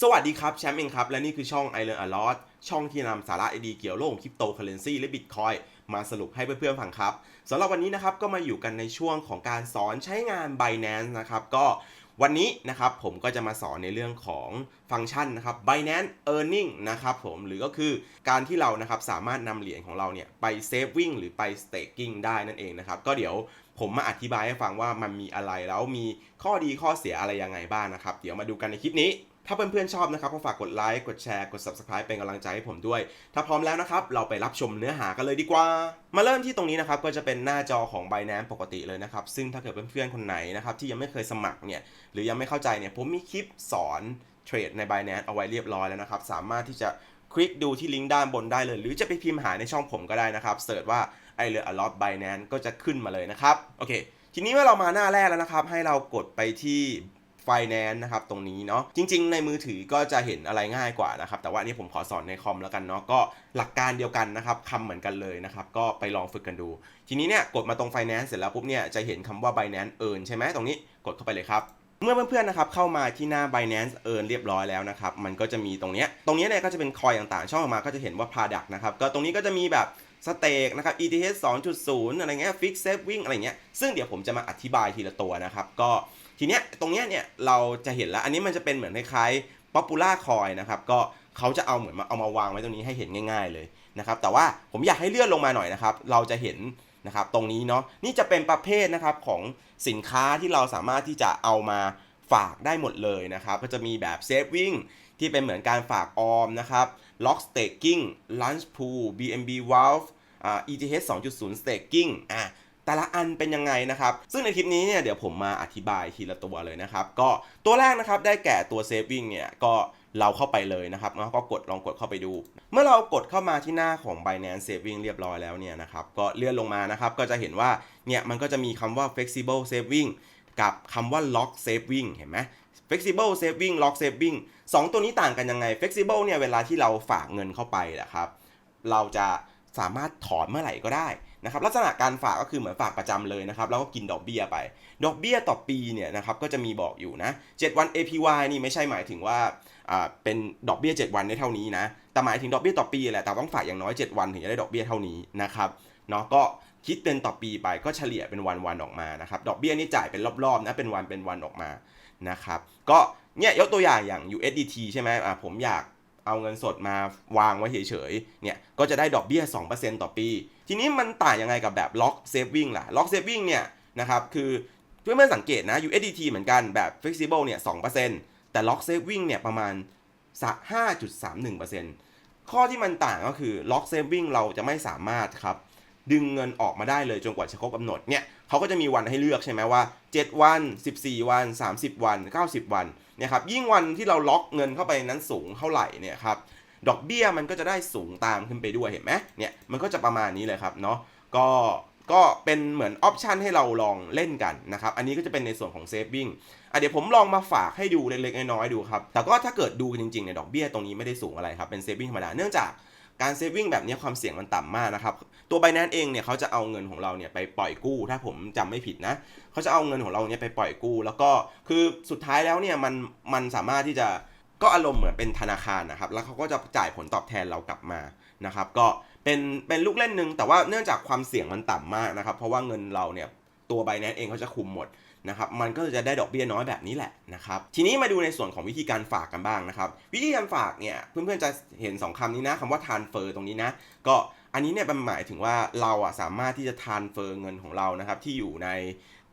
สวัสดีครับ แชมป์เองครับ และนี่คือช่อง i l e a r n a lot ช่องที่นำสาระดีเกี่ยวโลกคริปโตเคอเรนซีและบิตคอยมาสรุปให้เพื่อนๆฟังครับสำหรับวันนี้นะครับก็มาอยู่กันในช่วงของการสอนใช้งาน Binance นะครับก็วันนี้นะครับผมก็จะมาสอนในเรื่องของฟังก์ชันนะครับ Binance Earning นะครับผมหรือก็คือการที่เรานะครับสามารถนำเหรียญของเราเนี่ยไป Saving หรือไป Staking ได้นั่นเองนะครับก็เดี๋ยวผมมาอธิบายให้ฟังว่ามันมีอะไรแล้วมีข้อดีข้อเสียอะไรยังไงบ้างนะครับ เดี๋ยวมาดูกันในคลิปนี้ ถ้าเพื่อนๆชอบนะครับก็ฝากกดไลค์ กดแชร์ กด Subscribe เป็นกำลังใจให้ผมด้วย ถ้าพร้อมแล้วนะครับ เราไปรับชมเนื้อหากันเลยดีกว่า มาเริ่มที่ตรงนี้นะครับ ก็จะเป็นหน้าจอของ Binance ปกติเลยนะครับ ซึ่งถ้าเกิดเพื่อนๆคนไหนนะครับที่ยังไม่เคยสมัครเนี่ย หรือยังไม่เข้าใจเนี่ย ผมมีคลิปสอนเทรดใน Binance เอาไว้เรียบร้อยแล้วนะครับ สามารถที่จะคลิกดูที่ลิงก์ด้านบนได้เลย หรือจะไปพิมพ์หาในช่องผมก็ได้นะครับเสิร์ชว่า i l e a l o t Binance ก็จะขึ้นมาเลยนะครับ โอเค ทีนี้เมื่อเรามาหน้าแรกแล้วนะครับ ให้เรากดไปที่ Finance นะครับตรงนี้เนาะจริง ๆ ในมือถือก็จะเห็นอะไรง่ายกว่านะครับแต่ว่านี้ผมขอสอนในคอมแล้วกันเนาะก็หลักการเดียวกันนะครับคำเหมือนกันเลยนะครับก็ไปลองฝึกกันดู ทีนี้เนี่ยกดมาตรง Finance เสร็จแล้วปุ๊บเนี่ยจะเห็นคำว่า Binance Earn ใช่ไหมตรงนี้กดเข้าไปเลยครับเมื่อเพื่อนๆนะครับเข้ามาที่หน้า Binance Earn เรียบร้อยแล้วนะครับ มันก็จะมีตรงเนี้ยตรงนี้เนี่ยก็จะเป็นคอยต่างๆ ช่องออกมาก็จะเห็นว่า Product นะครับ ก็ตรงนี้ก็จะมีแบบสเต็กนะครับ ETH 2.0 อะไรเงี้ย Fix Saving อะไรเงี้ย ซึ่งเดี๋ยวผมจะมาอธิบายทีละตัวนะครับ ก็ ทีเนี้ยตรงเนี้ยเนี่ยเราจะเห็นแล้ว อันนี้มันจะเป็นเหมือนคล้ายๆ popula Coin นะครับ ก็เขาจะเอาเหมือนมาเอามาวางไว้ตรงนี้ให้เห็นง่าย ๆเลยนะครับ แต่ว่าผมอยากให้เลื่อนลงมาหน่อยนะครับ เราจะเห็นนะครับตรงนี้เนาะ นี่จะเป็นประเภทนะครับของสินค้าที่เราสามารถที่จะเอามาฝากได้หมดเลยนะครับ ก็จะมีแบบ Saving ที่เป็นเหมือนการฝากออมนะครับ Lock Staking Lunch Pool BNB Wealth อ่า ETH 2.0 Staking อะ แต่ละอันเป็นยังไงนะครับ ซึ่งในคลิปนี้เนี่ยเดี๋ยวผมมาอธิบายทีละตัวเลยนะครับ ก็ตัวแรกนะครับได้แก่ตัว Saving เนี่ยก็เราเข้าไปเลยนะครับแล้วก็กดลองกดเข้าไปดู เมื่อเรากดเข้ามาที่หน้าของ Binance Saving เรียบร้อยแล้วเนี่ยนะครับ ก็เลื่อนลงมานะครับ ก็จะเห็นว่าเนี่ยมันก็จะมีคำว่า Flexible Saving กับคำว่า Lock Saving เห็นไหม Flexible Saving Lock Saving สองตัวนี้ต่างกันยังไง Flexible เนี่ยเวลาที่เราฝากเงินเข้าไปนะครับ เราจะสามารถถอนเมื่อไหร่ก็ได้ นะครับลักษณะการฝากก็คือเหมือนฝากประจำเลยนะครับแล้วก็กินดอกเบี้ยไป ดอกเบี้ยต่อปีเนี่ยนะครับก็จะมีบอกอยู่นะ7วัน APY นี่ไม่ใช่หมายถึงว่าอ่าเป็นดอกเบี้ย 7 วันได้เท่านี้นะแต่หมายถึงดอกเบี้ยต่อปีแหละแต่ต้องฝากอย่างน้อย 7 วันถึงจะได้ดอกเบี้ยเท่านี้นะครับเนาะก็คิดเป็นต่อปีไปก็เฉลี่ยเป็นวันๆออกมานะครับดอกเบี้ยนี่จ่ายเป็นรอบๆนะเป็นวันเป็นวันออกมานะครับก็เนี่ยยกตัวอย่างอย่าง USDT ใช่ไหมอ่าผมอยากเอาเงินสดมาวางไว้เฉยๆเนี่ยก็จะได้ดอกเบี้ย 2%ต่อปี ทีนี้มันต่างยังไงกับแบบ Lock Saving ล่ะ Lock Saving เนี่ยนะครับคือเพื่อนๆสังเกตนะ USDT เหมือนกันแบบ Flexible เนี่ย2%แต่ Lock Saving เนี่ยประมาณ 5.31%ข้อที่มันต่างก็คือ Lock Saving เราจะไม่สามารถครับดึงเงินออกมาได้เลยจนกว่าจะครบกำหนดเนี่ยเขาก็จะมีวันให้เลือกใช่ไหมว่า 7 วัน 14 วัน 30 วัน 90 วันเนี่ยครับยิ่งวันที่เราล็อกเงินเข้าไปนั้นสูงเท่าไหร่เนี่ยครับ ดอกเบี้ยมันก็จะได้สูงตามขึ้นไปด้วยเห็นไหมเนี่ยมันก็จะประมาณนี้เลยครับเนาะก็ก็เป็นเหมือนออปชันให้เราลองเล่นกันนะครับ อันนี้ก็จะเป็นในส่วนของเซฟวิ่งอะเดี๋ยวผมลองมาฝากให้ดูเล็กๆน้อยๆดูครับ แต่ก็ถ้าเกิดดูกันจริงๆเนี่ยดอกเบี้ยตรงนี้ไม่ได้สูงอะไรครับ เป็นเซฟวิ่งธรรมดา เนื่องจากการเซฟวิ่งแบบนี้ความเสี่ยงมันต่ำมากนะครับ ตัว Binance เองเนี่ยเขาจะเอาเงินของเราเนี่ยไปปล่อยกู้ ถ้าผมจำไม่ผิดนะ เขาจะเอาเงินของเราเนี่ยไปปล่อยกู้ แล้วก็คือสุดท้ายแล้วเนี่ยมันมันสามารถที่จะ ก็อารมณ์เหมือนเป็นธนาคารนะครับ แล้วเขาก็จะจ่ายผลตอบแทนเรากลับมานะครับ ก็เป็นเป็นลูกเล่นหนึ่งแต่ว่าเนื่องจากความเสี่ยงมันต่ำมากนะครับ เพราะว่าเงินเราเนี่ยตัว Binance เองเขาจะคุมหมดนะครับ มันก็จะได้ดอกเบี้ยน้อยแบบนี้แหละนะครับ ทีนี้มาดูในส่วนของวิธีการฝากกันบ้างนะครับ วิธีการฝากเนี่ยเพื่อนๆจะเห็น 2คำนี้นะคำว่า transfer ตรงนี้นะ ก็อันนี้เนี่ยมันหมายถึงว่าเราอะสามารถที่จะ transfer เงินของเรานะครับที่อยู่ใน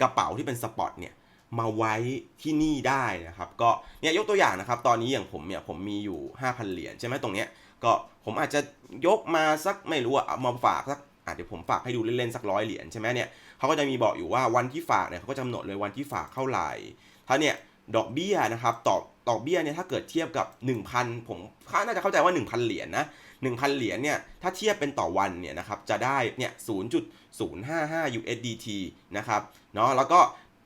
กระเป๋าที่เป็นสปอตเนี่ย มาไว้ที่นี่ได้นะครับ ก็เนี่ยยกตัวอย่างนะครับ ตอนนี้อย่างผมเนี่ยผมมีอยู่ 5,000 เหรียญใช่ไหมตรงเนี้ยก็ผมอาจจะยกมาสักไม่รู้อะเอามาฝากสักอะเดี๋ยวผมฝากให้ดูเล่นๆสักร้อยเหรียญใช่ไหมเนี่ยเขาก็จะมีบอกอยู่ว่าวันที่ฝากเนี่ยเขาก็จะกำหนดเลยวันที่ฝากเท่าไหร่ถ้าเนี่ยดอกเบี้ยนะครับต่อดอกเบี้ยเนี่ยถ้าเกิดเทียบกับ 1,000 ผมน่าจะเข้าใจว่า 1,000 เหรียญนะ1,000 เหรียญเนี่ยถ้าเทียบเป็นต่อวันเนี่ยนะครับจะได้เนี่ย0.055 USDT นะครับเนาะแล้วก็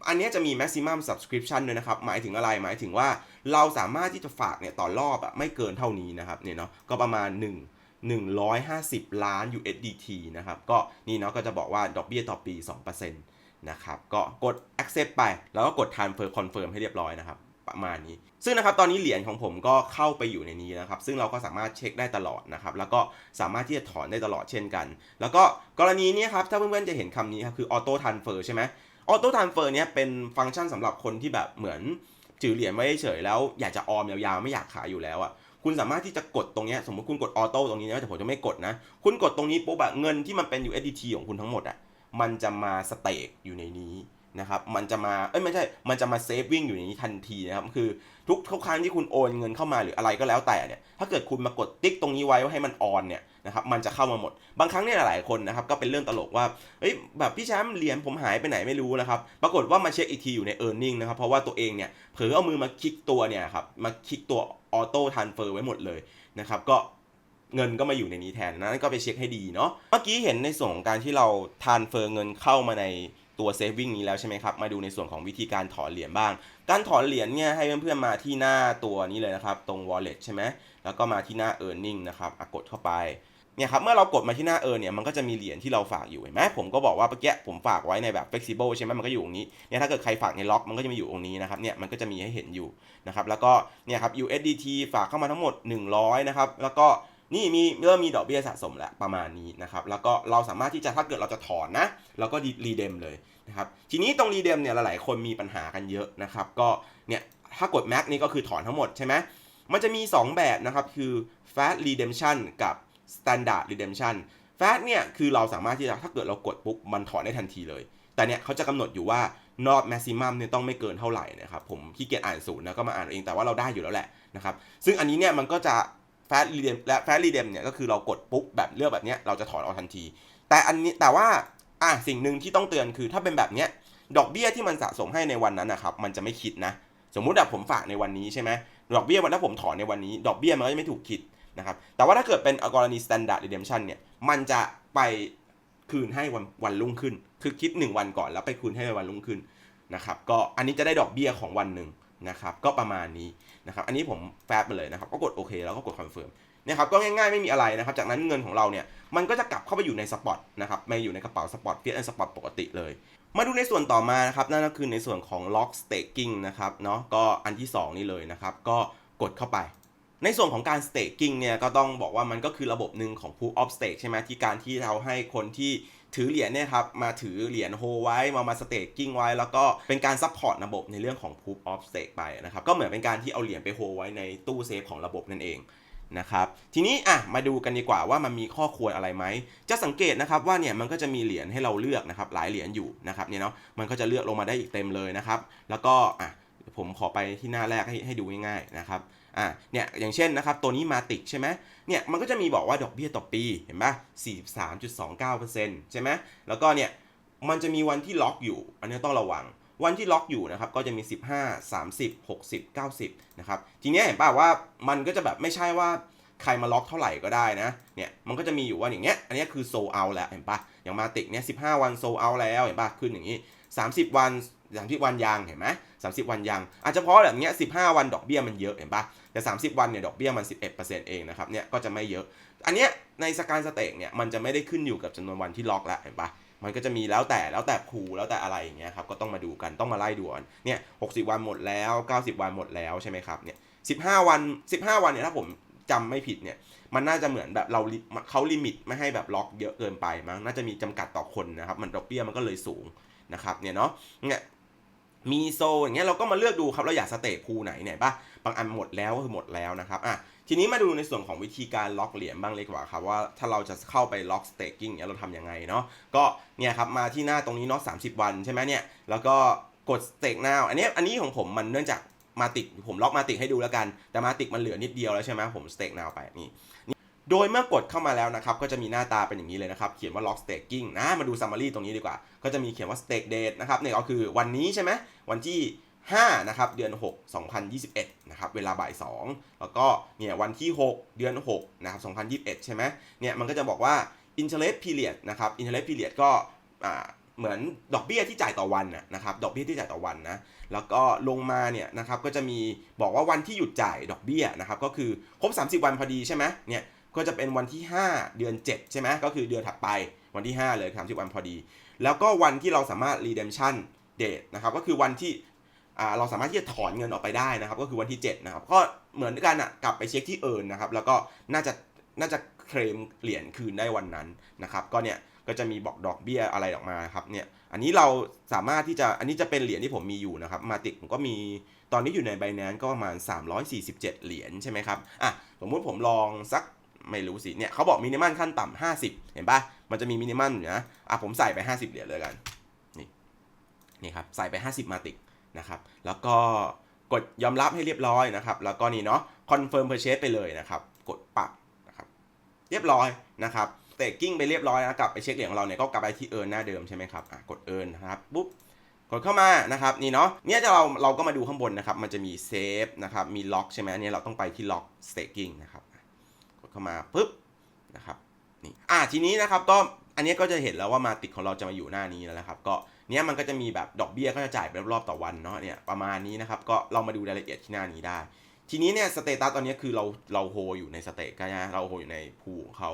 อันนี้จะมี maximum subscription ด้วยนะครับ หมายถึงอะไร หมายถึงว่าเราสามารถที่จะฝากเนี่ยต่อรอบอะไม่เกินเท่านี้นะครับ เนี่ยเนาะ ก็ประมาณ 1 150 ล้าน USDT นะครับ ก็นี่เนาะก็จะบอกว่าดอกเบี้ยต่อปี 2%นะครับ ก็กด accept ไป แล้วก็กด transfer confirm ให้เรียบร้อยนะครับประมาณนี้ ซึ่งนะครับตอนนี้เหรียญของผมก็เข้าไปอยู่ในนี้นะครับ ซึ่งเราก็สามารถเช็คได้ตลอดนะครับ แล้วก็สามารถที่จะถอนได้ตลอดเช่นกัน แล้วก็กรณีนี้ครับ ถ้าเพื่อนๆจะเห็นคำนี้ครับ คือออโต้ทันเฟอร์ใช่ไหม ออโต้ทานเฟอร์เนี้ยเป็นฟังก์ชันสำหรับคนที่แบบเหมือนถือเหรียญไว้เฉยแล้วอยากจะออมยาวๆไม่อยากขายอยู่แล้วอะคุณสามารถที่จะกดตรงนี้สมมติคุณกดออโต้ตรงนี้นะแต่ผมจะไม่กดนะ คุณกดตรงนี้ปุ๊บอะเงินที่มันเป็น USDT ของคุณทั้งหมดอะมันจะมาสเต็กอยู่ในนี้ นะครับมันจะมาเอ้ยไม่ใช่ มันจะมาเซฟวิ่งอยู่ในนี้ทันทีนะครับคือทุกทุกครั้งที่คุณโอนเงินเข้ามาหรืออะไรก็แล้วแต่เนี่ยถ้าเกิดคุณมากดติ๊กตรงนี้ไว้ว่าให้มันออนเนี่ยนะครับมันจะเข้ามาหมด บางครั้งเนี่ยหลายคนนะครับก็เป็นเรื่องตลกว่าเอ้ยแบบพี่แชมป์เหรียญผมหายไปไหนไม่รู้นะครับปรากฏว่ามาเช็คอีกทีอยู่ใน e a r n i n g นะครับเพราะว่าตัวเองเนี่ยเผลอเอามือมาคลิกตัวเนี่ยครับมาคลิกตัวออโต้ทันเฟอร์ไว้หมดเลยนะครับก็เงินก็มาอยู่ในนี้แทนนั้นก็ไปเช็คให้ดีเนาะเมื่อกี้เห็นในส่วนของการที่เราทานเฟอร์เงินเข้ามาใน ตัวเซฟวิ่งนี้แล้วใช่ไหมครับ มาดูในส่วนของวิธีการถอนเหรียญบ้าง การถอนเหรียญเนี่ยให้เพื่อนๆมาที่หน้าตัวนี้เลยนะครับ ตรง wallet ใช่ไหมแล้วก็มาที่หน้า earning นะครับกดเข้าไปเนี่ยครับเมื่อเรากดมาที่หน้า earn เนี่ยมันก็จะมีเหรียญที่เราฝากอยู่เห็นไหมผมก็บอกว่าเมื่อกี้ผมฝากไว้ในแบบ flexible ใช่ไหมมันก็อยู่ตรงนี้เนี่ยถ้าเกิดใครฝากในล็อกมันก็จะมีอยู่ตรงนี้นะครับเนี่ยมันก็จะมีให้เห็นอยู่นะครับแล้วก็เนี่ยครับ USDT ฝากเข้ามาทั้งหมด 100นะครับแล้วก็ นี่มีเริ่มมีดอกเบี้ยสะสมแล้วประมาณนี้นะครับ แล้วก็เราสามารถที่จะถ้าเกิดเราจะถอนนะเราก็รีเดมเลยนะครับทีนี้ตรงรีเดมเนี่ยหลายๆคนมีปัญหากันเยอะนะครับ ก็เนี่ยถ้ากด Max นี่ก็คือถอนทั้งหมดใช่ไหมมันจะมี 2 แบบนะครับ คือ Fast Redemption กับ Standard Redemption Fast เนี่ยคือเราสามารถที่จะถ้าเกิดเรากดปุ๊บมันถอนได้ทันทีเลย แต่เนี่ยเขาจะกำหนดอยู่ว่า not maximum เนี่ยต้องไม่เกินเท่าไหร่นะครับ ผมขี้เกียจอ่านสูตรนะก็มาอ่านเอาเองแต่ว่าเราได้อยู่แล้วแหละนะครับ ซึ่งอันนี้เนี่ยมันก็จะ แฟตรีเดมและแฟตรีเดมเนี่ยก็คือเรากดปุ๊บแบบเลือกแบบเนี้ยเราจะถอนออกทันที แต่อันนี้แต่ว่าอะสิ่งหนึ่งที่ต้องเตือนคือถ้าเป็นแบบเนี้ยดอกเบี้ยที่มันสะสมให้ในวันนั้นนะครับมันจะไม่คิดนะ สมมุติแบบผมฝากในวันนี้ใช่ไหมดอกเบี้ยวันถ้าผมถอนในวันนี้ ดอกเบี้ยมันก็จะไม่ถูกคิดนะครับแต่ว่าถ้าเกิดเป็นกรณี standard redemption เนี่ยมันจะไปคืนให้วันวันรุ่งขึ้น คือคิด 1 วันก่อนแล้วไปคืนให้ในวันรุ่งขึ้นนะครับก็อันนี้จะได้ดอกเบี้ยของวันหนึ่ง นะครับก็ประมาณนี้นะครับอันนี้ผมแฟบไปเลยนะครับก็กดโอเคแล้วก็กดคอนเฟิร์มนี่ยครับก็ง่ายๆไม่มีอะไรนะครับจากนั้นเงินของเราเนี่ยมันก็จะกลับเข้าไปอยู่ในสปอตนะครับไม่อยู่ในกระเป๋าสปอตเฟียสสปอตปกติเลย มาดูในส่วนต่อมานะครับนั่นก็คือในส่วนของ lock staking นะครับเนาะก็อันที่ 2 นี่เลยนะครับก็กดเข้าไป ในส่วนของการ staking เนี่ยก็ต้องบอกว่ามันก็คือระบบหนึ่งของ proof of stake ใช่ไหมที่การที่เราให้คนที่ ถือเหรียญเนี่ยครับมาถือเหรียญโฮไว้มามา staking ไว้ แล้วก็เป็นการ support ระบบในเรื่องของ proof of stake ไปนะครับก็เหมือนเป็นการที่เอาเหรียญไปโฮไว้ในตู้เซฟของระบบนั่นเองนะครับทีนี้อะมาดูกันดีกว่าว่ามันมีข้อควรอะไรไหม จะสังเกตนะครับว่าเนี่ยมันก็จะมีเหรียญให้เราเลือกนะครับหลายเหรียญอยู่นะครับเนี่ยเนาะมันก็จะเลือกลงมาได้อีกเต็มเลยนะครับ แล้วก็อะผมขอไปที่หน้าแรกให้ให้ดูง่ายๆนะครับ อะเนี่ยอย่างเช่นนะครับตัวนี้มาติกใช่ไหมเนี่ยมันก็จะมีบอกว่าดอกเบี้ยต่อปีเห็นปะ43.29%ใช่ไหมแล้วก็เนี่ยมันจะมีวันที่ล็อกอยู่ อันนี้ต้องระวัง วันที่ล็อกอยู่นะครับก็จะมี 15 30 60 90นะครับทีนี้เห็นป่ะว่ามันก็จะแบบไม่ใช่ว่าใครมาล็อกเท่าไหร่ก็ได้นะเนี่ยมันก็จะมีอยู่ว่าอย่างเงี้ยอันนี้คือโซเอาแล้วเห็นป่ะอย่างมาติกเนี่ย15วันโซเอาแล้วเห็นป่ะขึ้นอย่างนี้ 30 วัน30 วันยังเห็นไหม30วันยังอาจจะเพราะแบบเนี้ย15วันดอกเบี้ยมันเยอะเห็นป่ะ แต่ 30 วันเนี่ยดอกเบี้ยมัน 11%เองนะครับเนี่ยก็จะไม่เยอะ อันเนี้ยในสการสเต็กเนี่ยมันจะไม่ได้ขึ้นอยู่กับจำนวนวันที่ล็อกแล้วเห็นป่ะมันก็จะมีแล้วแต่แล้วแต่ครูแล้วแต่อะไรอย่างเงี้ยครับก็ต้องมาดูกันต้องมาไล่ดูกันเนี่ย60วันหมดแล้ว 90 วันหมดแล้วใช่ไหมครับเนี่ย15วัน 15 วันเนี่ยถ้าผมจำไม่ผิดเนี่ยมันน่าจะเหมือนแบบเราเขาลิมิตไม่ให้แบบล็อกเยอะเกินไปมั้งน่าจะมีจำกัดต่อคนนะครับมันดอกเบี้ยมันก็เลยสูงนะครับเนี่ยเนาะเนี่ยมีโซอย่างเงี้ยเราก็มาเลือกดูครับเราอยากสเตทพูไหนเนี่ยปะ บางอันหมดแล้วก็คือหมดแล้วนะครับอะทีนี้มาดูในส่วนของวิธีการล็อกเหรียญบ้างเลยกว่าครับว่าถ้าเราจะเข้าไปล็อก staking เนี่ยเราทำยังไงเนาะก็เนี่ยครับมาที่หน้าตรงนี้เนาะ30วันใช่ไหมเนี่ยแล้วก็กด stake now อันนี้อันนี้ของผมมันเนื่องจากมาติกผมล็อกมาติกให้ดูแล้วกัน แต่มาติกมันเหลือนิดเดียวแล้วใช่ไหมผม stake now ไปนี่โดยเมื่อกดเข้ามาแล้วนะครับ ก็จะมีหน้าตาเป็นอย่างนี้เลยนะครับ เขียนว่า lock staking นะ มาดู summary ตรงนี้ดีกว่า ก็จะมีเขียนว่า stake date นะครับเนี่ยก็คือวันนี้ใช่ไหมวันที่ 5นะครับเดือน 6 2021นะครับเวลาบ่าย 2 แล้วก็เนี่ยวันที่ 6 เดือน6นะครับ2021 ใช่ไหมเนี่ยมันก็จะบอกว่า interest period นะครับ interest period ก็เหมือนดอกเบี้ยที่จ่ายต่อวันนะครับดอกเบี้ยที่จ่ายต่อวันนะแล้วก็ลงมาเนี่ยนะครับก็จะมีบอกว่าวันที่หยุดจ่ายดอกเบี้ยนะครับก็คือครบ 30 วันพอดีใช่ไหมเนี่ยก็จะเป็นวันที่ 5 เดือน 7 ใช่ไหมก็คือเดือนถัดไปวันที่ 5 เลย30 วันพอดี แล้วก็วันที่เราสามารถ redemption date นะครับก็คือวันที่ เราสามารถที่จะถอนเงินออกไปได้นะครับ ก็คือวันที่7นะครับก็เหมือนกันอะกลับไปเช็คที่เอิร์นนะครับ แล้วก็น่าจะน่าจะเคลมเหรียญคืนได้วันนั้นนะครับ ก็เนี่ยก็จะมีบอกดอกเบี้ยอะไรออกมาครับเนี่ยอันนี้เราสามารถที่จะอันนี้จะเป็นเหรียญที่ผมมีอยู่นะครับมาติกผมก็มีตอนนี้อยู่ใน b บ n a n c e ก็ประมาณ 347 เหรียญใช่ไหมครับอะสมมุติผมลองสักไม่รู้สิเนี่ยเขาบอกมินิมัมขั้นต่ำ50 เห็นปะมันจะมีมินิมัมอยู่นะอะผมใส่ไป 50 เหรียญเลยกันนี่นี่ครับใส่ไป 50 มาติก นะครับ แล้วก็กดยอมรับให้เรียบร้อยนะครับ แล้วก็นี่เนาะคอนเฟิร์มเพอร์เชสไปเลยนะครับ กดปักนะครับเรียบร้อยนะครับเตะกิ้งไปเรียบร้อยนะกลับไปเช็คเหรียญของเราเนี่ยก็กลับไปที่เอิร์นหน้าเดิมใช่ไหมครับอะกดเอิร์นนะครับปุ๊บกดเข้ามานะครับนี่เนาะเนี่ยจะเราเราก็มาดูข้างบนนะครับ มันจะมีเซฟนะครับมีล็อกใช่ไหมเนี่เราต้องไปที่ล็อกสเต k กิ้งนะครับกดเข้ามาปุ๊บนะครับนี่อะทีนี้นะครับก็อันนี้ก็จะเห็นแล้วว่ามาติดของเราจะมาอยู่หน้านี้แล้วนะครับ ก็ เนี่ยมันก็จะมีแบบดอกเบี้ยก็จะจ่ายเป็นรอบต่อวันเนาะเนี่ยประมาณนี้นะครับ ก็เรามาดูรายละเอียดที่หน้านี้ได้ ทีนี้เนี่ยสเตตัสตอนนี้คือเราเราโฮอยู่ในสเตกนะเราโฮอยู่ในพูของเขา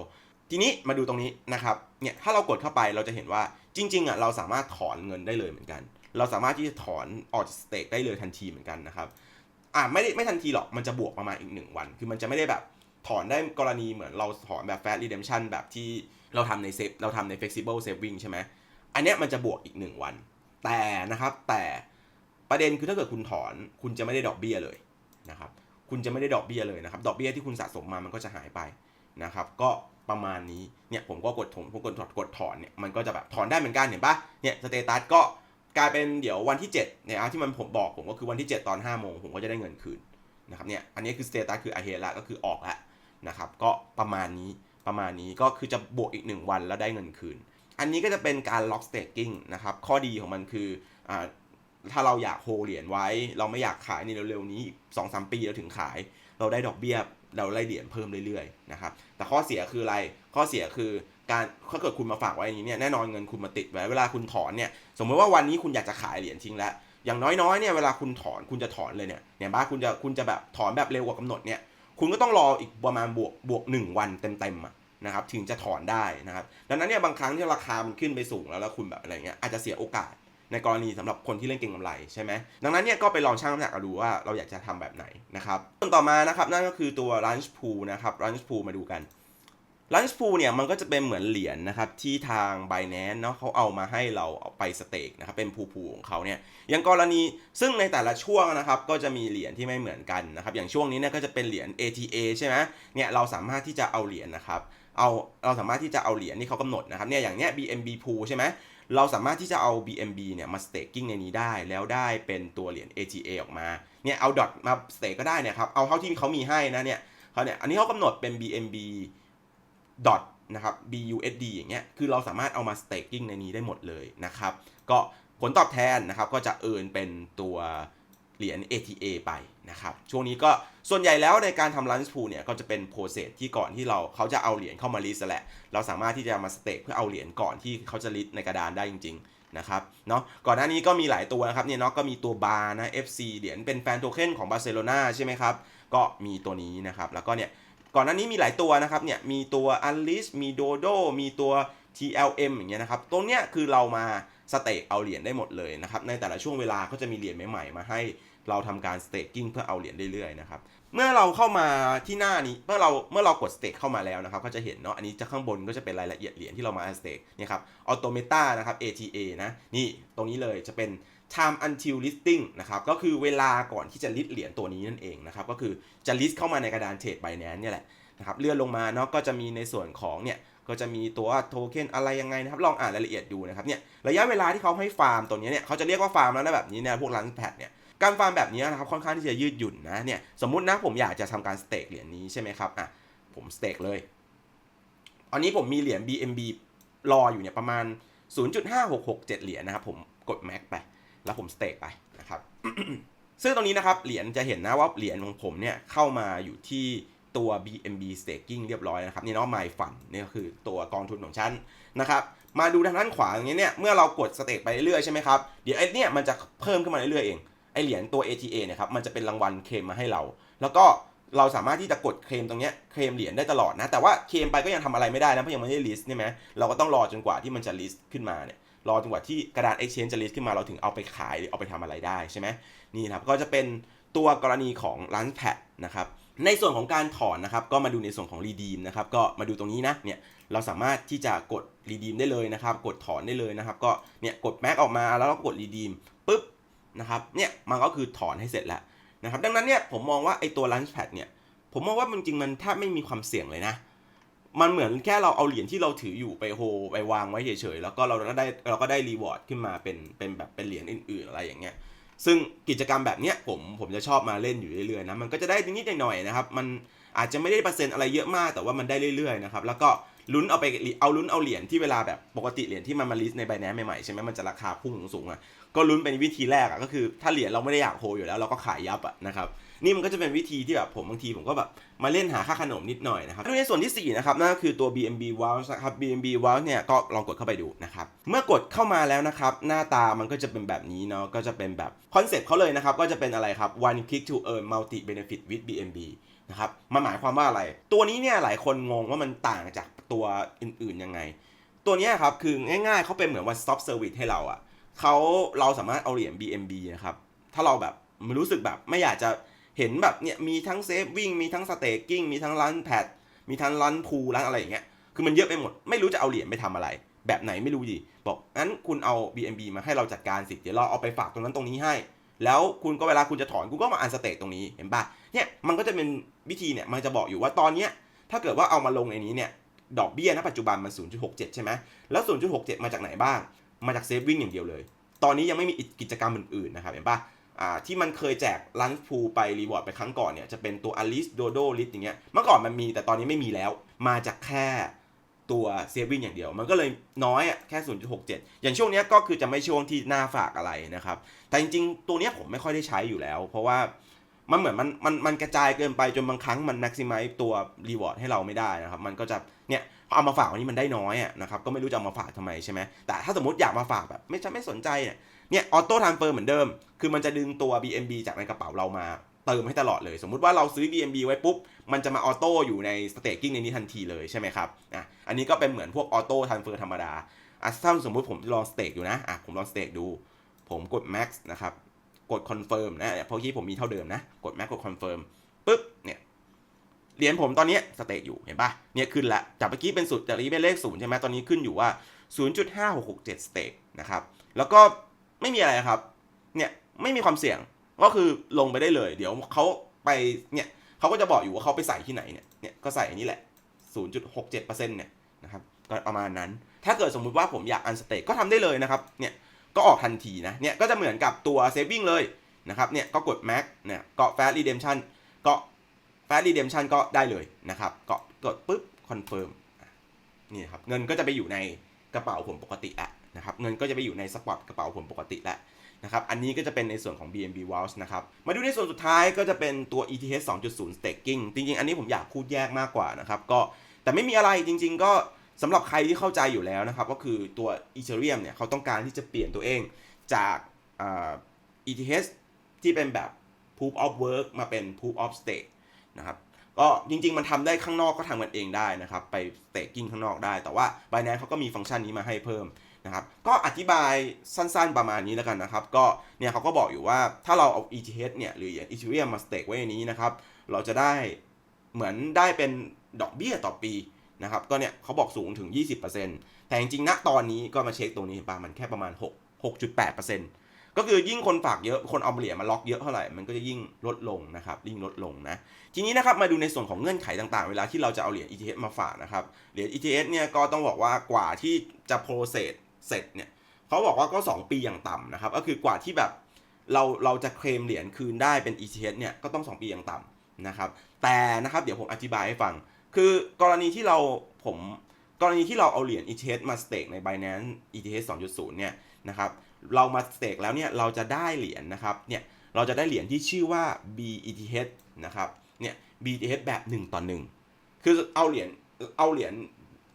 ทีนี้มาดูตรงนี้นะครับเนี่ยถ้าเรากดเข้าไปเราจะเห็นว่าจริงๆอะเราสามารถถอนเงินได้เลยเหมือนกัน เราสามารถที่จะถอนออกจากสเตกได้เลยทันทีเหมือนกันนะครับอ่าไม่ได้ไม่ทันทีหรอกมันจะบวกประมาณอีกหนึ่งวัน คือมันจะไม่ได้แบบถอนได้กรณีเหมือนเราถอนแบบ fast redemption แบบที่เราทำในเซฟเราทำใน flexible saving ใช่ไหม อันเนี้ยมันจะบวกอีกหนึ่งวัน แต่นะครับแต่ประเด็นคือถ้าเกิดคุณถอน คุณจะไม่ได้ดอกเบี้ยเลยนะครับคุณจะไม่ได้ดอกเบี้ยเลยนะครับดอกเบี้ยที่คุณสะสมมามันก็จะหายไปนะครับก็ประมาณนี้เนี่ยผมก็กดถอนผมกดถอดกดถอนเนี่ยมันก็จะแบบถอนได้เหมือนกันเห็นปะเนี่ยสเตตัสก็กลายเป็นเดี๋ยววันที่7เนี่ยที่มันผมบอกผมก็คือวันที่ 7 ตอน5โมงผมก็จะได้เงินคืนนะครับเนี่ยอันนี้คือสเตตัสคือไอเฮละก็คือออกล้วนะครับก็ประมาณนี้ประมาณนี้ก็คือจะบวกอีก 1 วันแล้วได้เงินคืน อันนี้ก็จะเป็นการล็อกสเต k กิ้งนะครับ ข้อดีของมันคืออ่าถ้าเราอยากโฮเหรียญไว้ เราไม่อยากขายในเร็วๆนี้สองสามปีแล้วถึงขาย เราได้ดอกเบี้ยเราได้เหรียญเพิ่มเรื่อยๆนะครับ แต่ข้อเสียคืออะไร ข้อเสียคือการถ้าเกิดคุณมาฝากไว้อย่างนี้เนี่ยแน่นอนเงินคุณมาติดไว้เวลาคุณถอนเนี่ยสมมติว่าวันนี้คุณอยากจะขายเหรียญทิ้งแล้วอย่างน้อยๆเนี่ยเวลาคุณถอนคุณจะถอนเลยเนี่ยเนี่ยบ้าคุณจะคุณจะแบบถอนแบบเร็วกว่ากำหนดเนี่ยคุณก็ต้องรออีกประมาณบวกบวกหนึ่งวันเต็มๆอะ นะครับถึงจะถอนได้นะครับ ดังนั้นเนี่ยบางครั้งที่ราคามันขึ้นไปสูงแล้วแล้วคุณแบบอะไรเงี้ยอาจจะเสียโอกาสในกรณีสำหรับคนที่เล่นเก็งกำไรใช่ไหมดังนั้นเนี่ยก็ไปลองชั่งน้ำหนักเอาดูว่าเราอยากจะทำแบบไหนนะครับส่วนต่อมานะครับนั่นก็คือตัว Lunch Pool นะครับ Lunch Pool มาดูกัน Lunch Pool เนี่ยมันก็จะเป็นเหมือนเหรียญนะครับที่ทาง Binance เนาะเขาเอามาให้เราเอาไปสเต็กนะครับเป็นพูพูของเขาเนี่ยอย่างกรณีซึ่งในแต่ละช่วงนะครับก็จะมีเหรียญที่ไม่เหมือนกันนะครับอย่างช่วงนี้เนี่ยก็จะเป็นเหรียญ ATA ใช่ไหมเนี่ยเราสามารถที่จะเอาเหรียญนะครับ เอาเราสามารถที่จะเอาเหรียญที่เขากำหนดนะครับเนี่ยอย่างเนี้ย BNB Pool ใช่ไหมเราสามารถที่จะเอา BNB เนี่ยมา staking ในนี้ได้แล้วได้เป็นตัวเหรียญ ATA ออกมาเนี่ยเอาดอทมา stake ก็ได้นี่ยครับเอาเท่าที่เขามีให้นะเนี่ยเขาเนี่ยอันนี้เขากำหนดเป็น BNB ดอทนะครับ BUSD อย่างเงี้ยคือเราสามารถเอามา staking ในนี้ได้หมดเลยนะครับ ก็ผลตอบแทนนะครับก็จะเอินเป็นตัว เหรียญ ATA ไปนะครับ ช่วงนี้ก็ส่วนใหญ่แล้วในการทำ lunch pool เนี่ยก็จะเป็นโปรเซสที่ก่อนที่เราเขาจะเอาเหรียญเข้ามา list แหละ เราสามารถที่จะมา stake เพื่อเอาเหรียญก่อนที่เขาจะ list ในกระดานได้จริงๆนะครับเนาะก่อนหน้านี้ก็มีหลายตัวนะครับเนี่ยเนาะก็มีตัวบาร์นะ FC เหรียญเป็นแฟนโทเค็นของบาร์เซโลนาใช่ไหมครับก็มีตัวนี้นะครับแล้วก็เนี่ยก่อนหน้านี้มีหลายตัวนะครับเนี่ยมีตัว u n l i s มี Dodo มีตัว TLM อย่างเงี้ยนะครับ ตรงเนี้ยคือเรามาสเต็กเอาเหรียญได้หมดเลยนะครับ ในแต่ละช่วงเวลาก็จะมีเหรียญใหม่ๆ มาให้ เราทำการสเต็กกิ้งเพื่อเอาเหรียญเรื่อยๆนะครับ เมื่อเราเข้ามาที่หน้านี้ เมื่อเรา เมื่อเรากดสเต็กเข้ามาแล้วนะครับ ก็จะเห็นเนาะ อันนี้จะข้างบนก็จะเป็นรายละเอียดเหรียญที่เรามาสเต็กนี่ครับออโตเมตานะครับ ATA นะ นี่ ตรงนี้เลยจะเป็น time until listing นะครับ ก็คือเวลาก่อนที่จะ list เหรียญตัวนี้นั่นเองนะครับ ก็คือจะ list เข้ามาในกระดานเทรด Binance เนี่ยแหละนะครับ เลื่อนลงมาเนาะ ก็จะมีในส่วนของเนี่ยก็จะมีตัวโทเค็นอะไรยังไงนะครับ ลองอ่านรายละเอียดดูนะครับเนี่ย ระยะเวลาที่เขาให้ฟาร์มตัวนี้เนี่ย เขาจะเรียกว่าฟาร์มแล้วนะแบบนี้เนี่ย พวกร้านแพดเนี่ย การฟาร์มแบบนี้นะครับค่อนข้างที่จะยืดหยุ่นนะเนี่ยสมมตินะผมอยากจะทำการสเต็กเหรียญนี้ใช่ไหมครับอะผมสเต็กเลยอันนี้ผมมีเหรียญ BNB รออยู่เนี่ยประมาณ 0.5667 เหรียญนะครับผมกดแม็กไป แล้วผมสเต็กไปนะครับซึ่งตรงนี้นะครับเหรียญจะเห็นนะว่าเหรียญของผมเนี่ยเข้ามาอยู่ที่ตัว BNB staking เรียบร้อยนะครับนี่เนาะ My Fund นี่ก็คือตัวกองทุนของฉันนะครับ มาดูทางด้านขวาอย่างเงี้ยเนี่ย เมื่อเรากดสเต็กไปเรื่อยๆใช่ไหมครับ เดี๋ยวไอ้นี่มันจะเพิ่มขึ้นมาเรื่อยๆเอง ไอเหรียญตัว ATA เนี่ยครับมันจะเป็นรางวัลเคลมมาให้เรา แล้วก็เราสามารถที่จะกดเคลมตรงเนี้ยเคลมเหรียญได้ตลอดนะ แต่ว่าเคลมไปก็ยังทำอะไรไม่ได้นะเพราะยังไม่ได้ลิสต์ใช่ไหมเราก็ต้องรอจนกว่าที่มันจะลิสต์ขึ้นมาเนี่ยรอจนกว่าที่กระดาน exchange จะ list ขึ้นมาเราถึงเอาไปขายหรือเอาไปทำอะไรได้ใช่ไหมนี่ครับก็จะเป็นตัวกรณีของ Launchpad นะครับในส่วนของการถอนนะครับก็มาดูในส่วนของ redeem นะครับก็มาดูตรงนี้นะเนี่ยเราสามารถที่จะกด redeem ได้เลยนะครับ กดถอนได้เลยนะครับ ก็เนี่ยกด max ออกมาแล้วเราก็กด redeem ปุ๊บ นะครับเนี่ยมันก็คือถอนให้เสร็จแล้วนะครับดังนั้นเนี่ยผมมองว่าไอ้ตัว Launchpad เนี่ยผมมองว่ามันจริงๆมันแทบไม่มีความเสี่ยงเลยนะ มันเหมือนแค่เราเอาเหรียญที่เราถืออยู่ไปโฮไปวางไว้เฉยๆแล้วก็เราก็ได้เราก็ได้รีวอร์ดขึ้นมาเป็นเป็นแบบเป็นเหรียญอื่นๆอะไรอย่างเงี้ยซึ่งกิจกรรมแบบเนี้ยผมผมจะชอบมาเล่นอยู่เรื่อยๆนะมันก็จะได้นิดๆหน่อยๆนะครับมันอาจจะไม่ได้เปอร์เซ็นต์อะไรเยอะมากแต่ว่ามันได้เรื่อยๆนะครับแล้วก็ ลุ้นเอาไปเอาลุ้นเอาเหรียญที่เวลาแบบปกติเหรียญที่มันมาลิสในไบแนนใหม่ๆใช่ไหมมันจะราคาพุ่งสูงๆอะก็ลุ้นเป็นวิธีแรกอะก็คือถ้าเหรียญเราไม่ได้อยากโฮอยู่แล้วเราก็ขายยับอะนะครับนี่มันก็จะเป็นวิธีที่แบบผมบางทีผมก็แบบมาเล่นหาค่าขนมนิดหน่อยนะครับในส่วนที่ 4 นะครับนั่นก็คือตัว BNB Vault นะครับ BNB Vault เนี่ยก็ลองกดเข้าไปดูนะครับเมื่อกดเข้ามาแล้วนะครับหน้าตามันก็จะเป็นแบบนี้เนาะก็จะเป็นแบบคอนเซ็ปต์เขาเลยนะครับก็จะเป็นอะไรครับ one click to earn multi benefit with BNB นะครับมันหมายความว่าอะไร ตัวนี้เนี่ยหลายคนงงว่ามันต่างจาก ตัวอื่นๆยังไง ตัวนี้ครับคือง่ายๆเขาเป็นเหมือน one stop service ให้เราอะเขาเราสามารถเอาเหรียญ BNB นะครับ ถ้าเราแบบมันรู้สึกแบบไม่อยากจะเห็นแบบเนี่ยมีทั้งเซฟวิ่งมีทั้งสเต k กิ้งมีทั้งรันแพดมีทั้งรันพูรันอะไรอย่างเงี้ยคือมันเยอะไปหมด ไม่รู้จะเอาเหรียญไปทำอะไร แบบไหนไม่รู้ดิบอกงั้นคุณเอา BNB มาให้เราจัดการสิเดี๋ยวเราเอาไปฝากตรงนั้นตรงนี้ให้ แล้วคุณก็เวลาคุณจะถอนคุณก็มาอันสเต k ตรงนี้เห็นปะเนี่ยมันก็จะเป็นวิธีเนี่ยมันจะบอกอยู่ว่าตอนเนี้ยถ้าเกิดว่าเอามาลงในนี้เนี่ย ดอกเบี้ยณปัจจุบันมัน 0.67 ใช่ไหมแล้ว 0.67 มาจากไหนบ้าง มาจากเซฟวิ่งอย่างเดียวเลย ตอนนี้ยังไม่มีกิจกรรมอื่นๆนะครับเห็นปะที่มันเคยแจกลันพูไปรีวอร์ดไปครั้งก่อนเนี่ยจะเป็นตัวอลิสโดโดลิสอย่างเงี้ยเมื่อก่อนมันมีแต่ตอนนี้ไม่มีแล้ว มาจากแค่ตัวเซฟวิ่งอย่างเดียว มันก็เลยน้อยอะแค่ 0.67 อย่างช่วงนี้ก็คือจะไม่ช่วงที่น่าฝากอะไรนะครับ แต่จริงๆ ตัวเนี้ยผมไม่ค่อยได้ใช้อยู่แล้ว เพราะว่า มันเหมือนมันมันมันกระจายเกินไปจนบางครั้งมัน maximize ตัวรีวอร์ดให้เราไม่ได้นะครับ มันก็จะเนี่ยเอามาฝากวันนี้มันได้น้อยอะนะครับก็ไม่รู้จะเอามาฝากทำไมใช่ไหมแต่ถ้าสมมติอยากมาฝากแบบไม่จะไม่สนใจเนี่ยเนี่ยออโต้ทรานเฟอร์เหมือนเดิม คือมันจะดึงตัว BNB จากในกระเป๋าเรามาเติมให้ตลอดเลย สมมุติว่าเราซื้อ BNB ไว้ปุ๊บ มันจะมาออโต้อยู่ในสเต k กิ้งในนี้ทันทีเลยใช่ไหมครับอะอันนี้ก็เป็นเหมือนพวกออโต้ทรานเฟอร์ธรรมดาอะถ้าสมมุติผมลองสเต k อยู่นะอะผมลองสเต k ดู ผมกด max นะครับ กด confirm นะเพราะที่ผมมีเท่าเดิมนะ กด max กกด confirm ปุ๊บเนี่ยเหรียญผมตอนนี้สเต k อยู่เห็นปะเนี่ยขึ้นละจากเมื่อกี้เป็นสุดจากนี้เป็นเลขศูนย์ใช่ไหมตอนนี้ขึ้นอยู่ว่า 0.5667 สเต k นะครับแล้วก็ไม่มีอะไรครับเนี่ยไม่มีความเสี่ยงก็คือลงไปได้เลย เดี๋ยวเขาไปเนี่ยเขาก็จะบอกอยู่ว่าเขาไปใส่ที่ไหนเนี่ยเนี่ยก็ใส่อันนี้แหละ 0.67%เนี่ยนะครับก็ประมาณนั้น ถ้าเกิดสมมุติว่าผมอยากอันสเต k ก็ทำได้เลยนะครับเนี่ย ก็ออกทันทีนะ เนี่ยก็จะเหมือนกับตัว saving เลยนะครับ เนี่ยก็กด max เนี่ยก็ fast redemption ก็ fast redemption ก็ได้เลยนะครับก็กดปุ๊บ confirm นี่ครับ เงินก็จะไปอยู่ในกระเป๋าผมปกติอะนะครับ เงินก็จะไปอยู่ในสปอตกระเป๋าผมปกติแล้วนะครับ อันนี้ก็จะเป็นในส่วนของ BNB Vault นะครับ มาดูในส่วนสุดท้ายก็จะเป็นตัว ETH 2.0 staking จริงๆ อันนี้ผมอยากพูดแยกมากกว่านะครับ ก็แต่ไม่มีอะไรจริง ๆ ก็ สำหรับใครที่เข้าใจอยู่แล้วนะครับ ก็คือตัว Ethereum เนี่ยเขาต้องการที่จะเปลี่ยนตัวเองจากอ ETH ที่เป็นแบบ proof of work มาเป็น proof of stake นะครับก็จริง ๆ มันทำได้ข้างนอกก็ทำกันเองได้นะครับ ไป staking ข้างนอกได้ แต่ว่า Binance เขาก็มีฟังก์ชันนี้มาให้เพิ่มนะครับ ก็อธิบายสั้นๆประมาณนี้แล้วกันนะครับ ก็เนี่ยเขาก็บอกอยู่ว่าถ้าเราเอา ETH เนี่ยหรือ Ethereum มาสเต็กไว้ในนี้นะครับ เราจะได้เหมือนได้เป็นดอกเบี้ยต่อปี นะครับก็เนี่ยเขาบอกสูงถึง 20%แต่จริงๆณตอนนี้ก็มาเช็คตรงนี้ปะมันแค่ประมาณ 6 6.8%ก็คือยิ่งคนฝากเยอะคนเอาเหรียญมาล็อกเยอะเท่าไหร่มันก็จะยิ่งลดลงนะครับยิ่งลดลงนะทีนี้นะครับมาดูในส่วนของเงื่อนไขต่างๆ เวลาที่เราจะเอาเหรียญ ETH มาฝากนะครับเหรียญ ETH เนี่ยก็ต้องบอกว่ากว่าที่จะโปรเซสเสร็จเนี่ยเขาบอกว่าก็ 2 ปีอย่างต่ำนะครับก็คือกว่าที่แบบเราเราจะเคลมเหรียญคืนได้เป็น ETH เนี่ยก็ต้อง 2 ปีอย่างต่ำนะครับแต่นะครับเดี๋ยวผมอธิบายให้ฟัง คือกรณีที่เราผมกรณีที่เราเอาเหรียญ ETH มาสเต็กใน Binance ETH 2.0 เนี่ยนะครับเรามาสเต็กแล้วเนี่ยเราจะได้เหรียญนะครับเนี่ยเราจะได้เหรียญที่ชื่อว่า BETH นะครับเนี่ย BETH แบบ 1 ต่อ 1 คือเอาเหรียญเอาเหรียญ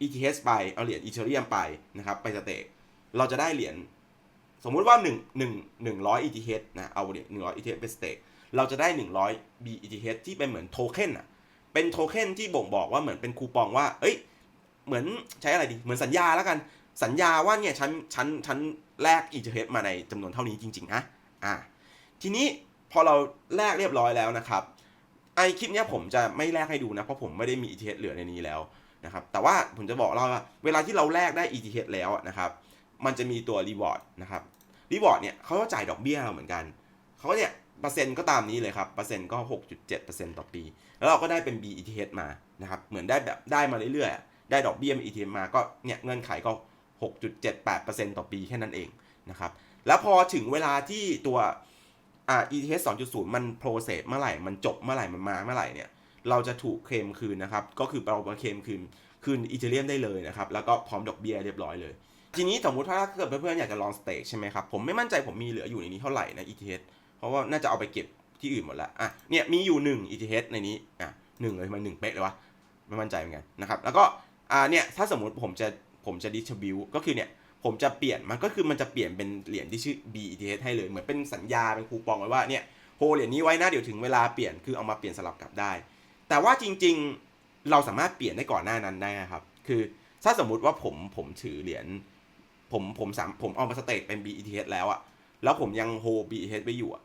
ETH ไปเอาเหรียญ Ethereum ไปนะครับไปสเต็กเราจะได้เหรียญสมมุติว่า 1 1 100 ETH นะเอาเหรียญ100 ETH ไปสเต็กเราจะได้ 100 BETH ที่เป็นเหมือนโทเค็นอะ เป็นโทเค็นที่บ่งบอกว่าเหมือนเป็นคูปองว่า เอ้ย เหมือนใช้อะไรดี เหมือนสัญญาแล้วกัน สัญญาว่าเนี่ยฉันฉันฉันแลก ETH มาในจำนวนเท่านี้จริงๆนะ อ่า ทีนี้พอเราแลกเรียบร้อยแล้วนะครับ ไอคลิปเนี้ยผมจะไม่แลกให้ดูนะ เพราะผมไม่ได้มี ETH เหลือในนี้แล้วนะครับ แต่ว่าผมจะบอกเราว่า เวลาที่เราแลกได้ ETH แล้วนะครับ มันจะมีตัว reward นะครับ reward เนี่ยเขาก็จ่ายดอกเบี้ยเราเหมือนกัน เขาเนี่ย เปอร์เซ็นต์ก็ตามนี้เลยครับ เปอร์เซ็นต์ก็ 6.7%ต่อปี แล้วเราก็ได้เป็น BETH มานะครับ เหมือนได้แบบได้มาเรื่อยๆอะได้ดอกเบี้ย ETH มาก็เนี่ยเงื่อนไขก็ 6.78%ต่อปีแค่นั้นเองนะครับ แล้วพอถึงเวลาที่ตัวอ่า ETH 2.0 มัน process เมื่อไหร่ มันจบเมื่อไหร่ มันมาเมื่อไหร่เนี่ย เราจะถูกเคลมคืนนะครับ ก็คือเรามาเคลมคืนคืนอีเทเรียมได้เลยนะครับ แล้วก็พร้อมดอกเบี้ยเรียบร้อยเลย ทีนี้สมมุติถ้าเกิดเพื่อนๆอยากจะลองสเต็กใช่ไหมครับ ผมไม่มั่นใจผมมีเหลืออยู่ในนี้เท่าไหร่นะ ETH เพราะว่าน่าจะเอาไปเก็บที่อื่นหมดแล้วอะเนี่ยมีอยู่ 1 ETH ในนี้อะหนึ่งเลยมันหนึ่งเป๊ะเลยวะไม่มั่นใจเหมือนกันนะครับแล้วก็อ่าเนี่ยถ้าสมมติผมจะผมจะ distribute ก็คือเนี่ยผมจะเปลี่ยนมันก็คือมันจะเปลี่ยนเป็นเหรียญที่ชื่อ BETH ให้เลย เหมือนเป็นสัญญาเป็นคูปองไว้ว่าเนี่ยโฮเหรียญนี้ไว้นะเดี๋ยวถึงเวลาเปลี่ยนคือเอามาเปลี่ยนสลับกลับได้ แต่ว่าจริงๆเราสามารถเปลี่ยนได้ก่อนหน้านั้นได้นะครับ คือถ้าสมมุติว่าผมผมถือเหรียญผมผมสามผมเอามาสเตทเป็น BETH แล้วอะแล้วผมยังโฮ BETH ไว้อยู่อะ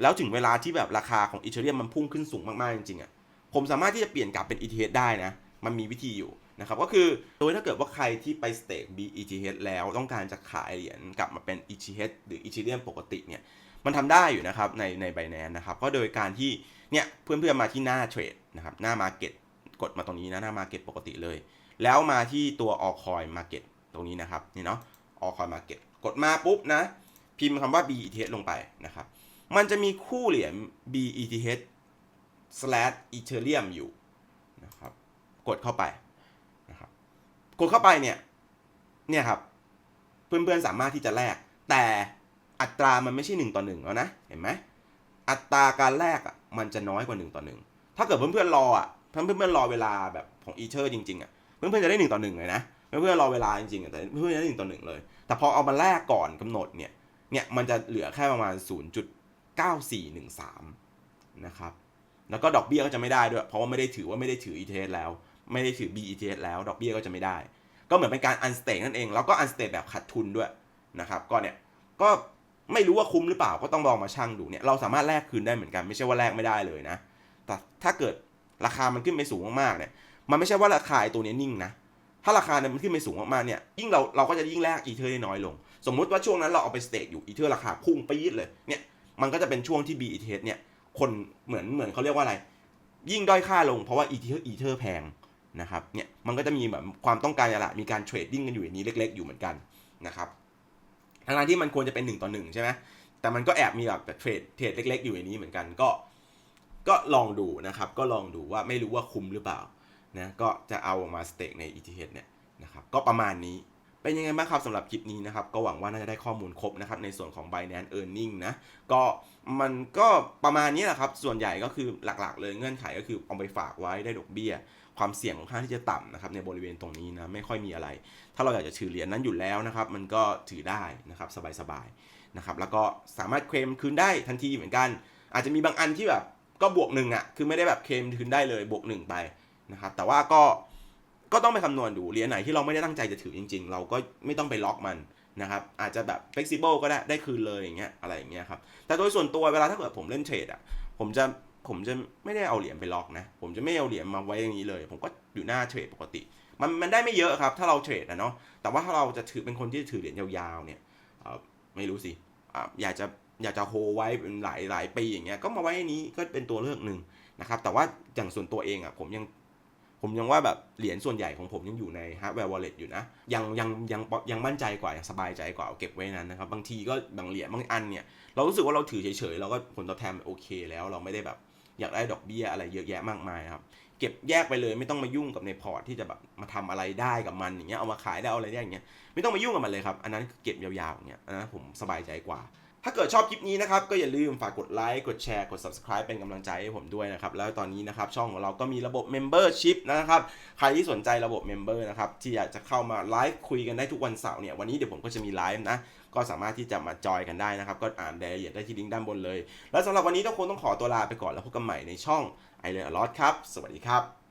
แล้วถึงเวลาที่แบบราคาของอีเทเรียมมันพุ่งขึ้นสูงมากๆจริงๆอะผมสามารถที่จะเปลี่ยนกลับเป็น ETH ได้นะ มันมีวิธีอยู่นะครับ ก็คือโดยถ้าเกิดว่าใครที่ไปสเตท BETH แล้วต้องการจะขายเหรียญกลับมาเป็น ETH หรือ Ethereum ปกติเนี่ย มันทำได้อยู่นะครับในใน Binance นะครับ ก็โดยการที่เนี่ยเพื่อนๆมาที่หน้าเทรดนะครับ หน้า Market กดมาตรงนี้นะ หน้า Market ปกติเลย แล้วมาที่ตัว All Coin Market ตรงนี้นะครับ นี่เนาะ All Coin Market กดมาปุ๊บนะ พิมพ์คำว่า BETH ลงไปนะครับ มันจะมีคู่เหรียญ BETH slash Ethereum อยู่นะครับ กดเข้าไปนะครับ กดเข้าไปเนี่ย เนี่ยครับ เพื่อนๆสามารถที่จะแลก แต่อัตรามันไม่ใช่หนึ่งต่อหนึ่งแล้วนะ เห็นไหม อัตราการแลกอะ มันจะน้อยกว่าหนึ่งต่อหนึ่งถ้าเกิดเพื่อนๆรออะเพื่อนๆรอเวลาแบบของอีเทอร์จริงๆอะ เพื่อนๆจะได้หนึ่งต่อหนึ่งเลยนะเพื่อนๆรอเวลาจริงๆอะแต่เพื่อนๆจะได้หนึ่งต่อหนึ่งเลย แต่พอเอามาแลกก่อนกำหนดเนี่ย เนี่ยมันจะเหลือแค่ประมาณ 9413 นะครับ แล้วก็ดอกเบี้ยก็จะไม่ได้ด้วย เพราะว่าไม่ได้ถือว่าไม่ได้ถือ ETH แล้ว ไม่ได้ถือ BETH แล้ว ดอกเบี้ยก็จะไม่ได้ ก็เหมือนเป็นการอันสเต e นั่นเอง แล้วก็อันสเต e แบบขาดทุนด้วยนะครับ ก็เนี่ย ก็ไม่รู้ว่าคุ้มหรือเปล่า ก็ต้องลองมาชั่งดูเนี่ย เราสามารถแลกคืนได้เหมือนกัน ไม่ใช่ว่าแลกไม่ได้เลยนะ แต่ถ้าเกิดราคามันขึ้นไปสูงมากๆเนี่ย มันไม่ใช่ว่าราคาไอตัวนี้นิ่งนะ ถ้าราคาเนี่ยมันขึ้นไปสูงมากๆเนี่ย ยิ่งเราเราก็จะยิ่งแลกอีเทอร์ได้น้อยลง สมมุติว่าช่วงนั้นเราเอาไปสเต e อยู่อีเทอร์ราคาพุ่งปี๊ดเลย เนี่ย มันก็จะเป็นช่วงที่ BETH เนี่ยคนเหมือนเหมือนเขาเรียกว่าอะไร ยิ่งด้อยค่าลงเพราะว่าอีเทอร์อีเทอร์แพงนะครับเนี่ยมันก็จะมีแบบความต้องการอะละมีการเทรดดิ้งกันอยู่อย่างนี้เล็ก ๆ อยู่เหมือนกันนะครับทั้งๆที่มันควรจะเป็นหนึ่งต่อหนึ่งใช่ไหมแต่มันก็แอบมีแบบเทรดเทรดเล็ก ๆ อยู่ในนี้เหมือนกันก็ ก็ลองดูนะครับ ก็ลองดูว่าไม่รู้ว่าคุ้มหรือเปล่านะก็จะเอามาสเต็กใน ETH เนี่ยนะครับก็ประมาณนี้ เป็นยังไงบ้างครับสำหรับคลิปนี้นะครับ ก็หวังว่าน่าจะได้ข้อมูลครบนะครับในส่วนของ Binance Earning นะ ก็มันก็ประมาณนี้แหละครับ ส่วนใหญ่ก็คือหลักๆ เลยเงื่อนไขก็คือเอาไปฝากไว้ได้ดอกเบี้ย ความเสี่ยงของค่อนข้างที่จะต่ำนะครับในบริเวณตรงนี้นะไม่ค่อยมีอะไร ถ้าเราอยากจะถือเหรียญนั้นอยู่แล้วนะครับ มันก็ถือได้นะครับสบายๆนะครับแล้วก็สามารถเคลมคืนได้ทันทีเหมือนกัน อาจจะมีบางอันที่แบบก็บวกหนึ่งอะคือไม่ได้แบบเคลมคืนได้เลยบวกหนึ่งไปนะครับแต่ว่าก็ ก็ต้องไปคำนวณดูเหรียญไหนที่เราไม่ได้ตั้งใจจะถือจริง ๆ เราก็ไม่ต้องไปล็อกมันนะครับอาจจะแบบ flexible ก็ได้ได้คืนเลยอย่างเงี้ยอะไรอย่างเงี้ยครับแต่โดยส่วนตัวเวลาถ้าเกิดผมเล่นเทรดอะผมจะผมจะไม่ได้เอาเหรียญไปล็อกนะผมจะไม่เอาเหรียญมาไว้อย่างนี้เลย ผมก็อยู่หน้าเทรดปกติ มันมันได้ไม่เยอะครับถ้าเราเทรดนะเนาะแต่ว่าถ้าเราจะถือเป็นคนที่ถือเหรียญยาวๆเนี่ยไม่รู้สิอยากจะอยากจะโฮไว้เป็นหลายหลายปีอย่างเงี้ยก็มาไว้นี้ก็เป็นตัวเลือกหนึ่งนะครับแต่ว่าอย่างส่วนตัวเองอะผมยัง ผมยังว่าแบบเหรียญส่วนใหญ่ของผมยังอยู่ใน hardware wallet อยู่นะ ยังยังยังยังมั่นใจกว่ายังสบายใจกว่าเอาเก็บไว้นั้นนะครับ บางทีก็บางเหรียญบางอันเนี่ยเรารู้สึกว่าเราถือเฉยๆเราก็ผลตอบแทนมันโอเคแล้วเราไม่ได้แบบอยากได้ดอกเบี้ยอะไรเยอะแยะมากมายครับเก็บแยกไปเลยไม่ต้องมายุ่งกับในพอร์ตที่จะแบบมาทำอะไรได้กับมันอย่างเงี้ยเอามาขายได้เอาอะไรได้อย่างเงี้ยไม่ต้องมายุ่งกับมันเลยครับอันนั้นเก็บยาวๆอย่างเงี้ยอันนั้นผมสบายใจกว่า ถ้าเกิดชอบคลิปนี้นะครับก็อย่าลืมฝากกดไลค์ กดแชร์ กด subscribe เป็นกำลังใจให้ผมด้วยนะครับ แล้วตอนนี้นะครับช่องของเราก็มีระบบ membership นะครับ ใครที่สนใจระบบ member นะครับที่อยากจะเข้ามาไลฟ์คุยกันได้ทุกวันเสาร์เนี่ย วันนี้เดี๋ยวผมก็จะมีไลฟ์นะ ก็สามารถที่จะมาจอยกันได้นะครับ ก็อ่านรายละเอียดได้ที่ลิงก์ด้านบนเลย แล้วสำหรับวันนี้ต้องคงต้องขอตัวลาไปก่อนแล้วพบกันใหม่ในช่อง i l e a r n a lot ครับ สวัสดีครับ